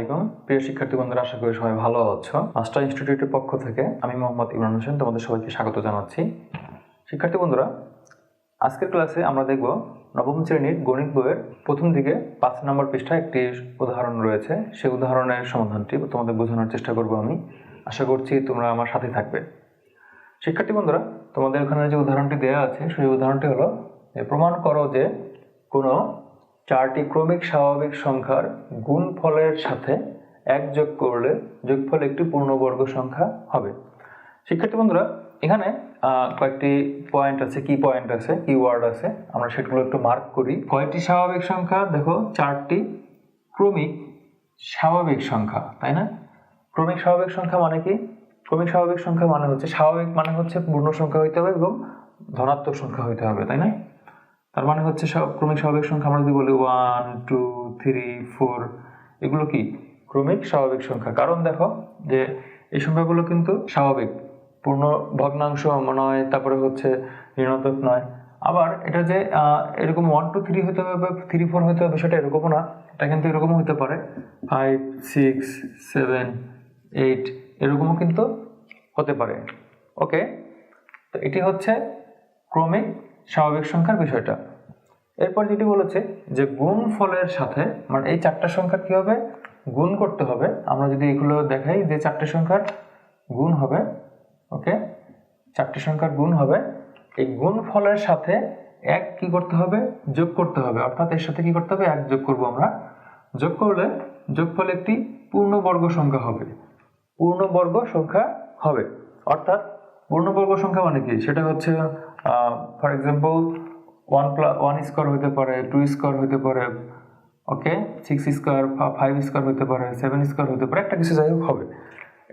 আলাইকুম। প্রিয় শিক্ষার্থী বন্ধুরা, আশা করি সবাই ভালো আছো। মাস্টার ইনস্টিটিউটের পক্ষ থেকে আমি মোহাম্মদ ইমরান হোসেন তোমাদের সবাইকে স্বাগত জানাচ্ছি। শিক্ষার্থী বন্ধুরা, আজকের ক্লাসে আমরা দেখব নবম শ্রেণির গণিত বইয়ের প্রথম দিকে পাঁচ নম্বর পৃষ্ঠায় একটি উদাহরণ রয়েছে। সেই উদাহরণের সমাধানটি তোমাদের বোঝানোর চেষ্টা করব আমি। আশা করছি তোমরা আমার সাথে থাকবে। শিক্ষার্থী বন্ধুরা, তোমাদের ওখানে যে উদাহরণটি দেওয়া আছে, সেই উদাহরণটি হলো প্রমাণ করো যে কোনো চারটি ক্রমিক স্বাভাবিক সংখ্যার গুণফলের সাথে এক যোগ করলে যোগফল একটি পূর্ণবর্গ সংখ্যা হবে। শিক্ষার্থী বন্ধুরা, এখানে কয়েকটি পয়েন্ট আছে। কি পয়েন্ট আছে? কি ওয়ার্ড আছে? আমরা সেগুলো একটু মার্ক করি। কয়েকটি স্বাভাবিক সংখ্যা? দেখো, চারটি ক্রমিক স্বাভাবিক সংখ্যা, তাই না? ক্রমিক স্বাভাবিক সংখ্যা মানে কি? ক্রমিক স্বাভাবিক সংখ্যা মানে হচ্ছে, স্বাভাবিক মানে হচ্ছে পূর্ণ সংখ্যা হইতে হবে এবং ধনাত্মক সংখ্যা হইতে হবে, তাই না? তার মানে হচ্ছে সব ক্রমিক স্বাভাবিক সংখ্যা আমরা যদি বলি ওয়ান টু থ্রি ফোর এগুলো কি? ক্রমিক স্বাভাবিক সংখ্যা। কারণ দেখো যে এই সংখ্যাগুলো কিন্তু স্বাভাবিক। পূর্ণ ভগ্নাংশ নয়, তারপরে হচ্ছে ঋণাত্মক নয়। আবার এটা যে এরকম ওয়ান টু থ্রি হতে হবে বা থ্রি ফোর হতে হবে সেটা এরকমও না। এটা কিন্তু এরকমও হতে পারে। ফাইভ সিক্স সেভেন এইট এরকমও কিন্তু হতে পারে। ওকে তো এটি হচ্ছে ক্রমিক স্বাভাবিক সংখ্যার বিষয়টা। এরপর যেটি বলেছে যে গুণ ফলের সাথে মানে এই চারটা সংখ্যার কি হবে? গুণ করতে হবে। আমরা যদি এগুলো দেখাই যে চারটে সংখ্যার গুণ হবে ওকে চারটি সংখ্যার গুণ হবে, এই গুণ ফলের সাথে এক কি করতে হবে? যোগ করতে হবে। অর্থাৎ এর সাথে কি করতে হবে? এক যোগ করব আমরা। যোগ করলে যোগফল একটি পূর্ণবর্গ সংখ্যা হবে। পূর্ণবর্গ সংখ্যা হবে। অর্থাৎ পূর্ণবর্গ সংখ্যা মানে কি? সেটা হচ্ছে for example one plus one square হতে পারে টু স্কোয়ার হতে পারে okay six square five square হতে পারে সেভেন স্কোয়ার হতে পারে, একটা কিছু যাই হোক হবে।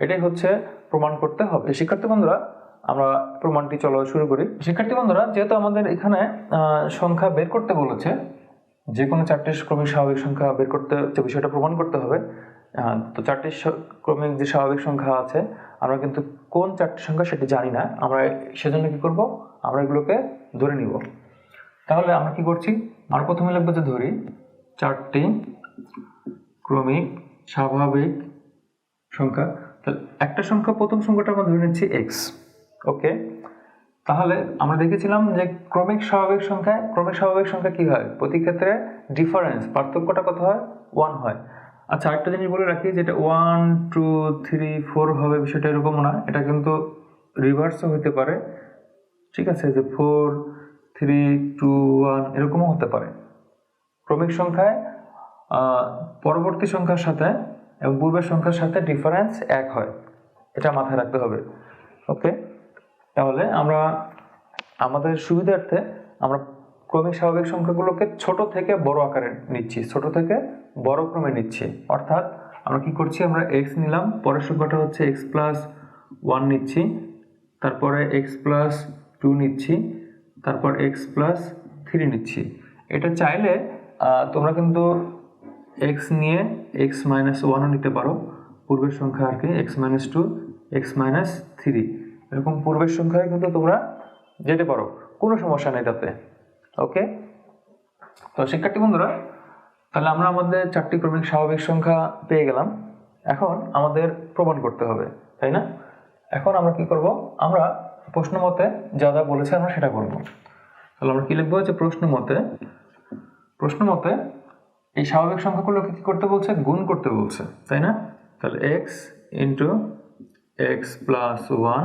এটাই হচ্ছে প্রমাণ করতে হবে। শিক্ষার্থী বন্ধুরা, আমরা প্রমাণটি চলো শুরু করি। শিক্ষার্থী বন্ধুরা, যেহেতু আমাদের এখানে সংখ্যা বের করতে বলেছে, যে কোনো চারটি ক্রমিক স্বাভাবিক সংখ্যা বের করতে বিষয়টা প্রমাণ করতে হবে তো চারটি ক্রমিক যে স্বাভাবিক সংখ্যা আছে আমরা কিন্তু কোন চারটি সংখ্যা সেটি জানি না। আমরা সেজন্য কি করব? আমরা এগুলোকে ধরে নিব। তাহলে আমরা কি করছি? আমরা প্রথমে লিখব যে ধরি চারটি ক্রমিক স্বাভাবিক সংখ্যা। তাহলে একটা সংখ্যা, প্রথম সংখ্যাটা আমরা ধরে নিচ্ছি এক্স ওকে তাহলে আমরা দেখেছিলাম যে ক্রমিক স্বাভাবিক সংখ্যায়, ক্রমিক স্বাভাবিক সংখ্যা কি হয়? প্রতি ক্ষেত্রে ডিফারেন্স পার্থক্যটা কত হয়? ওয়ান হয়। আচ্ছা আরেকটা জিনিস বলে রাখি যেটা ওয়ান টু থ্রি ফোর হবে বিষয়টা এরকম না, এটা কিন্তু রিভার্সও হতে পারে, ঠিক আছে? যে ফোর থ্রি টু ওয়ান এরকমও হতে পারে। ক্রমিক সংখ্যায় পরবর্তী সংখ্যার সাথে এবং পূর্বের সংখ্যার সাথে ডিফারেন্স এক হয়। এটা মাথায় রাখতে হবে। ওকে তাহলে আমরা, আমাদের সুবিধার্থে আমরা ক্রমিক স্বাভাবিক সংখ্যাগুলোকে ছোট থেকে বড় আকারে নিচ্ছি, ছোট থেকে বড় ক্রমে নিচ্ছি। অর্থাৎ আমরা কি করছি? আমরা এক্স নিলাম, পরের সংখ্যাটা হচ্ছে এক্স প্লাস ওয়ান নিচ্ছি, তারপরে এক্স প্লাস টু নিচ্ছি, তারপর এক্স প্লাস থ্রি নিচ্ছি। এটা চাইলে তোমরা কিন্তু এক্স নিয়ে এক্স মাইনাস ওয়ানও নিতে পারো। পূর্বের সংখ্যা আর কি x minus two x minus three এরকম পূর্বের সংখ্যায় কিন্তু তোমরা যেতে পারো। কোনো সমস্যা নেই তাতে। ওকে তো শিক্ষার্থী বন্ধুরা, তাহলে আমরা আমাদের চারটি ক্রমিক স্বাভাবিক সংখ্যা পেয়ে গেলাম। এখন আমাদের প্রমাণ করতে হবে, তাই না? এখন আমরা কি করব? আমরা প্রশ্ন মতে যা যা বলেছে আমরা সেটা করব। তাহলে আমরা কি লিখব? যে প্রশ্ন মতে প্রশ্ন মতে এই স্বাভাবিক সংখ্যাগুলোকে কি করতে বলছে? গুণ করতে বলছে, তাই না? তাহলে x into x plus one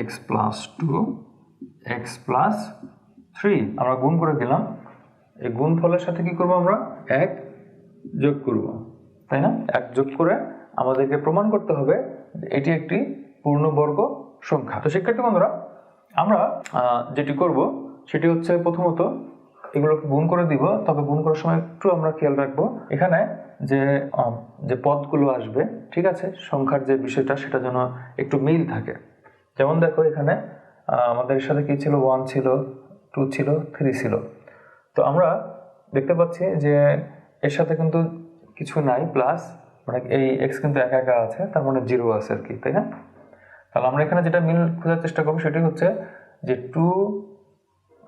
x plus two x plus three আমরা গুণ করে দিলাম। এই গুণ ফলের সাথে কি করব আমরা? এক যোগ করব। তাই না? এক যোগ করে আমাদেরকে প্রমাণ করতে হবে এটি একটি পূর্ণবর্গ সংখ্যা। তো শিক্ষার্থী বন্ধুরা, আমরা যেটি করব, সেটি হচ্ছে প্রথমত এগুলোকে গুণ করে দিব। তবে গুণ করার সময় একটু আমরা খেয়াল রাখব। এখানে যে যে পদগুলো আসবে, ঠিক আছে? সংখ্যার যে বিষয়টা, সেটা যেন একটু মিল থাকে। যেমন দেখো এখানে আমাদের সাথে কি ছিল? ওয়ান ছিল। টু ছিল থ্রি ছিল। তো আমরা দেখতে পাচ্ছি যে এর সাথে কিন্তু কিছু নাই প্লাস মানে এই এক্স কিন্তু একা একা আছে, তার মানে জিরো আছে আর কি, তাই না? তাহলে আমরা এখানে যেটা মিল খোঁজার চেষ্টা করব সেটি হচ্ছে যে টু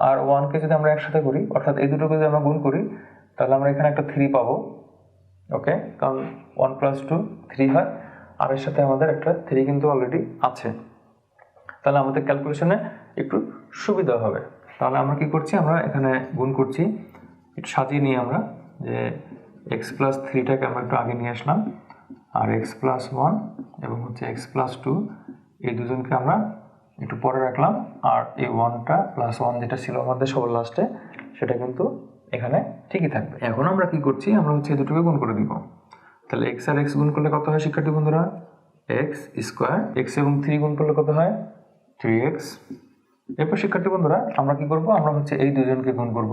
আর ওয়ানকে যদি আমরা একসাথে করি, অর্থাৎ এই দুটোকে যদি আমরা গুণ করি, তাহলে আমরা এখানে একটা থ্রি পাবো ওকে কারণ ওয়ান প্লাস টু থ্রি হয়, আর এর সাথে আমাদের একটা থ্রি কিন্তু অলরেডি আছে। তাহলে আমাদের ক্যালকুলেশনে একটু সুবিধা হবে। তাহলে আমরা কি করছি? আমরা এখানে গুণ করছি। একটু সাজিয়ে নিই আমরা যে এক্স প্লাস থ্রিটাকে আমরা একটু আগে নিয়ে আসলাম। আর এক্স প্লাস ওয়ান এবং হচ্ছে এক্স প্লাস টু এই দুজনকে আমরা একটু পরে রাখলাম। আর এই ওয়ানটা প্লাস ওয়ান যেটা ছিল আমাদের সবার লাস্টে সেটা কিন্তু এখানে ঠিকই থাকবে। এখন আমরা কি করছি? আমরা হচ্ছে এই দুটোকে গুণ করে দিব। তাহলে এক্স আর এক্স গুণ করলে কত হয় শিক্ষার্থী বন্ধুরা? এক্স স্কোয়ার এক্স এবং থ্রি গুণ করলে কত হয়? থ্রি এক্স এরপর শিক্ষার্থী বন্ধুরা, আমরা কি করব? আমরা হচ্ছে এই দুজনকে গুণ করব।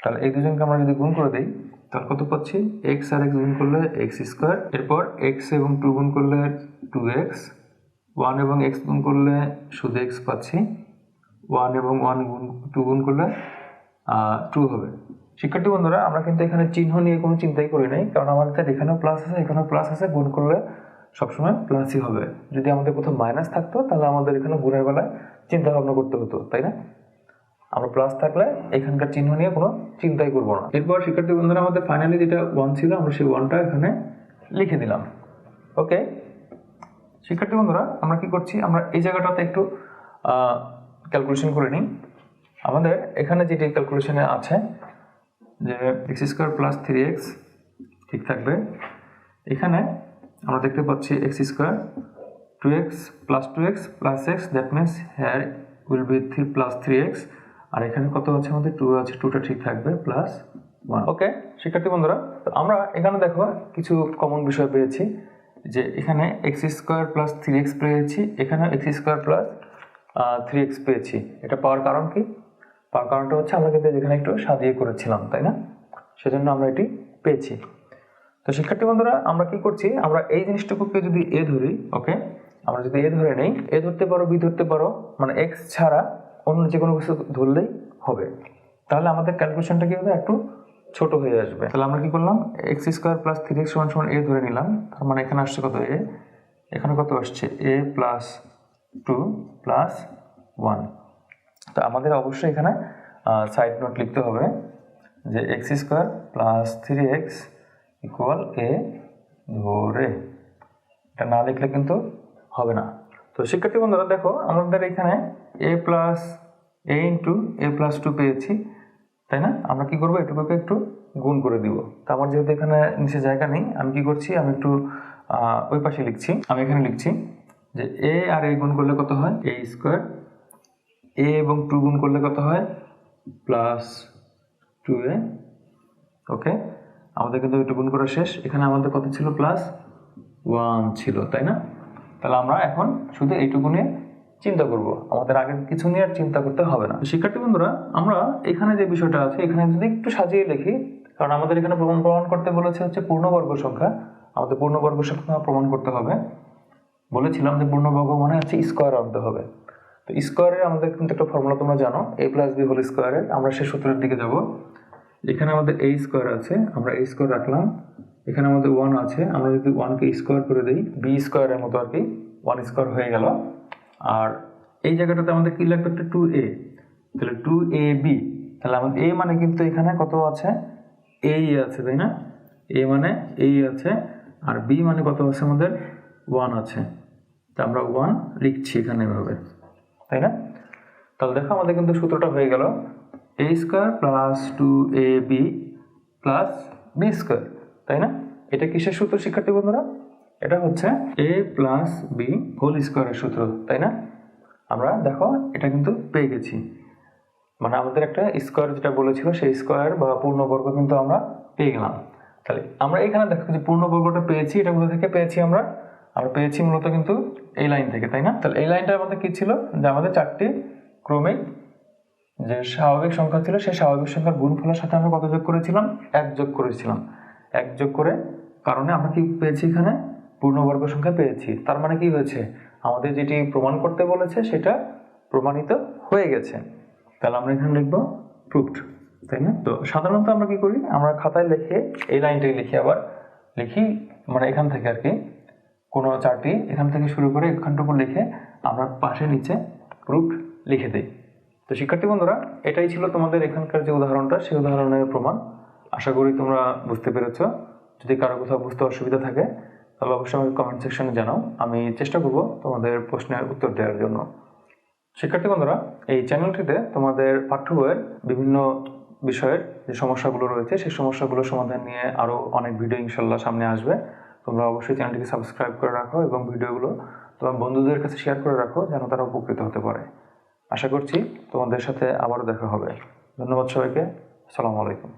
তাহলে এই দুজনকে আমরা যদি গুণ করে দিই, তাহলে কত পাচ্ছি? এক্স আর এক্স গুণ করলে এক্স স্কোয়ার এরপর এক্স এবং টু গুণ করলে টু এক্স ওয়ান এবং এক্স গুণ করলে শুধু এক্স পাচ্ছি। ওয়ান এবং ওয়ান গুণ টু গুণ করলে টু হবে। শিক্ষার্থী বন্ধুরা, আমরা কিন্তু এখানে চিহ্ন নিয়ে কোনো চিন্তাই করি নাই, কারণ আমাদের এখানেও প্লাস আছে, এখানেও প্লাস আছে, গুণ করলে সবসময় প্লাসই হবে। যদি আমাদের কোথাও মাইনাস থাকতো, তাহলে আমাদের এখানে গুণের বেলায় চিন্তা ভাবনা করতে হতো, তাই না? আমরা প্লাস থাকলে এখানকার চিহ্ন নিয়ে কোনো চিন্তাই করব না। এরপর শিক্ষার্থী বন্ধুরা, আমাদের ফাইনালি যেটা ওয়ান ছিল, আমরা সেই ওয়ানটা এখানে লিখে দিলাম। ওকে শিক্ষার্থী বন্ধুরা, আমরা কি করছি? আমরা এই জায়গাটাতে একটু ক্যালকুলেশন করে নিই। আমাদের এখানে যেটি ক্যালকুলেশনে আছে, যে x square plus three x ঠিক থাকবে। এখানে আমরা দেখতে পাচ্ছি x square two x plus two x plus x that means here will be three plus three x আর এখানে কত আছে আমাদের? টু আছে টুটা ঠিক থাকবে প্লাস ওয়ান ওকে শিক্ষার্থী বন্ধুরা, তো আমরা এখানে দেখো কিছু কমন বিষয় পেয়েছি, যে এখানে x square plus three x পেয়েছি, এখানে x square plus three x পেয়েছি। এটা পাওয়ার কারণ কি? পাওয়ার কারণটা হচ্ছে আমরা কিন্তু যেখানে একটু সাজিয়ে করেছিলাম, তাই না? সেজন্য আমরা এটি পেয়েছি। তো শিক্ষার্থী বন্ধুরা, আমরা কি করছি? আমরা এই জিনিসটুকুকে যদি এ ধরি ওকে আমরা যদি এ ধরে নেই এ ধরতে পারো বি ধরতে পারো মানে এক্স ছাড়া অন্য যে কোনো কিছু ধরলেই হবে। তাহলে আমাদের ক্যালকুলেশনটা কি হবে? একটু ছোট হয়ে আসবে। তাহলে আমরা কি করলাম? X square plus three x সমান সমান এ ধরে নিলাম। তার মানে এখানে আসছে কত? এ এখানে কত আসছে? A plus two plus one তো আমাদের অবশ্যই এখানে সাইড নোট লিখতে হবে যে x square plus three x equal a ধরে এটা না লিখলে কিন্তু হবে না। তো শিক্ষার্থী বন্ধুরা, দেখো, আমাদের এখানে a plus a into a plus two পেয়েছি, তাই না? আমরা কি করব? এটুকুকে একটু গুণ করে দিব। তো আমার যেহেতু এখানে নিচে জায়গা নেই, আমি কি করছি? আমি একটু ওই পাশে লিখছি। আমি এখানে লিখছি যে এ আর এ গুণ করলে কত হয়? এ স্কোয়ার এ এবং টু গুণ করলে কত হয়? Plus two a okay? আমাদের কিন্তু একটু গুণ করা শেষ। এখানে আমাদের কত ছিল? প্লাস ওয়ান ছিল, তাই না? তাহলে আমরা এখন শুধু এইটুকু নিয়ে চিন্তা করব। আমাদের আগের কিছু নিয়ে আর চিন্তা করতে হবে না। শিক্ষার্থী বন্ধুরা, আমরা এখানে যে বিষয়টা আছে, এখানে যদি একটু সাজিয়ে লিখি, কারণ আমাদের এখানে প্রমাণ প্রমাণ করতে বলেছে হচ্ছে পূর্ণবর্গ সংখ্যা। আমাদের পূর্ণবর্গ সংখ্যা প্রমাণ করতে হবে। বলেছিলাম যে পূর্ণবর্গ মানে হচ্ছে স্কোয়ার আনতে হবে। তো স্কোয়ারের আমাদের কিন্তু একটা ফর্মুলা তোমরা জানো এ প্লাস বি হোল স্কোয়ারের আমরা সেই সূত্রের দিকে যাব। এখানে আমাদের এ স্কোয়ার আছে, আমরা এ স্কোয়ার রাখলাম। এখানে আমাদের ওয়ান আছে, আমরা যদি ওয়ানকে স্কোয়ার করে দিই বি স্কোয়ারের মতো আর কি ওয়ান স্কোয়ার হয়ে গেল। আর এই জায়গাটাতে আমাদের কি লাগবে একটা টু এ তাহলে টু এ বি তাহলে আমাদের এ মানে কিন্তু এখানে কত আছে? এই আছে, তাই না? এ মানে এই আছে, আর বি মানে কত আছে আমাদের? ওয়ান আছে। তা আমরা ওয়ান লিখছি এখানে এভাবে, তাই না? তাহলে দেখো আমাদের কিন্তু সূত্রটা হয়ে গেল। A square plus two a b plus b square তাই না? এটা কিসের সূত্র, শিক্ষার্থী বন্ধুরা? এটা হচ্ছে এ প্লাস বি হোল স্কোয়ারের সূত্র, তাই না? আমরা দেখো, এটা কিন্তু পেয়ে গেছি। মানে আমাদের একটা স্কোয়ার যেটা বলেছিল, সেই স্কোয়ার বা পূর্ণবর্গ কিন্তু আমরা পেয়ে গেলাম। তাহলে আমরা এখানে দেখো যে পূর্ণবর্গটা পেয়েছি, এটা কোথা থেকে পেয়েছি আমরা? আমরা পেয়েছি মূলত কিন্তু এই লাইন থেকে, তাই না? তাহলে এই লাইনটা আমাদের কি ছিল? যে আমাদের চারটি ক্রমিক যে স্বাভাবিক সংখ্যা ছিল, সেই স্বাভাবিক সংখ্যার গুণফলের সাথে আমরা কত যোগ করেছিলাম? এক যোগ করেছিলাম। এক যোগ করে কারণে আমরা কি পেয়েছি এখানে? পূর্ণবর্গ সংখ্যা পেয়েছি। তার মানে কি হয়েছে? আমাদের যেটি প্রমাণ করতে বলেছে, সেটা প্রমাণিত হয়ে গেছে। তাহলে আমরা এখানে লিখব প্রুফড তাই না? তো সাধারণত আমরা কি করি? আমরা খাতায় লিখে, এই লাইনটাই লিখি আবার। লিখি মানে এখান থেকে আর কি। কোনো চারটি এখান থেকে শুরু করে এখানটুকু লিখে আমরা পাশে নিচে প্রুফ লিখে দিই। তো শিক্ষার্থী বন্ধুরা, এটাই ছিল তোমাদের এখানকার যে উদাহরণটা, সেই উদাহরণের প্রমাণ। আশা করি তোমরা বুঝতে পেরেছ। যদি কারও কোথাও বুঝতে অসুবিধা থাকে, তাহলে অবশ্যই আমাকে কমেন্ট সেকশনে জানাও। আমি চেষ্টা করব তোমাদের প্রশ্নের উত্তর দেওয়ার জন্য। শিক্ষার্থী বন্ধুরা, এই চ্যানেলটিতে তোমাদের পাঠ্য বইয়ের বিভিন্ন বিষয়ের যে সমস্যাগুলো রয়েছে, সেই সমস্যাগুলোর সমাধান নিয়ে আরও অনেক ভিডিও ইনশাল্লাহ সামনে আসবে। তোমরা অবশ্যই চ্যানেলটিকে সাবস্ক্রাইব করে রাখো এবং ভিডিওগুলো তোমার বন্ধুদের কাছে শেয়ার করে রাখো, যেন তারা উপকৃত হতে পারে। আশা করছি তোমাদের সাথে আবারও দেখা হবে। ধন্যবাদ সবাইকে। আসসালামু আলাইকুম।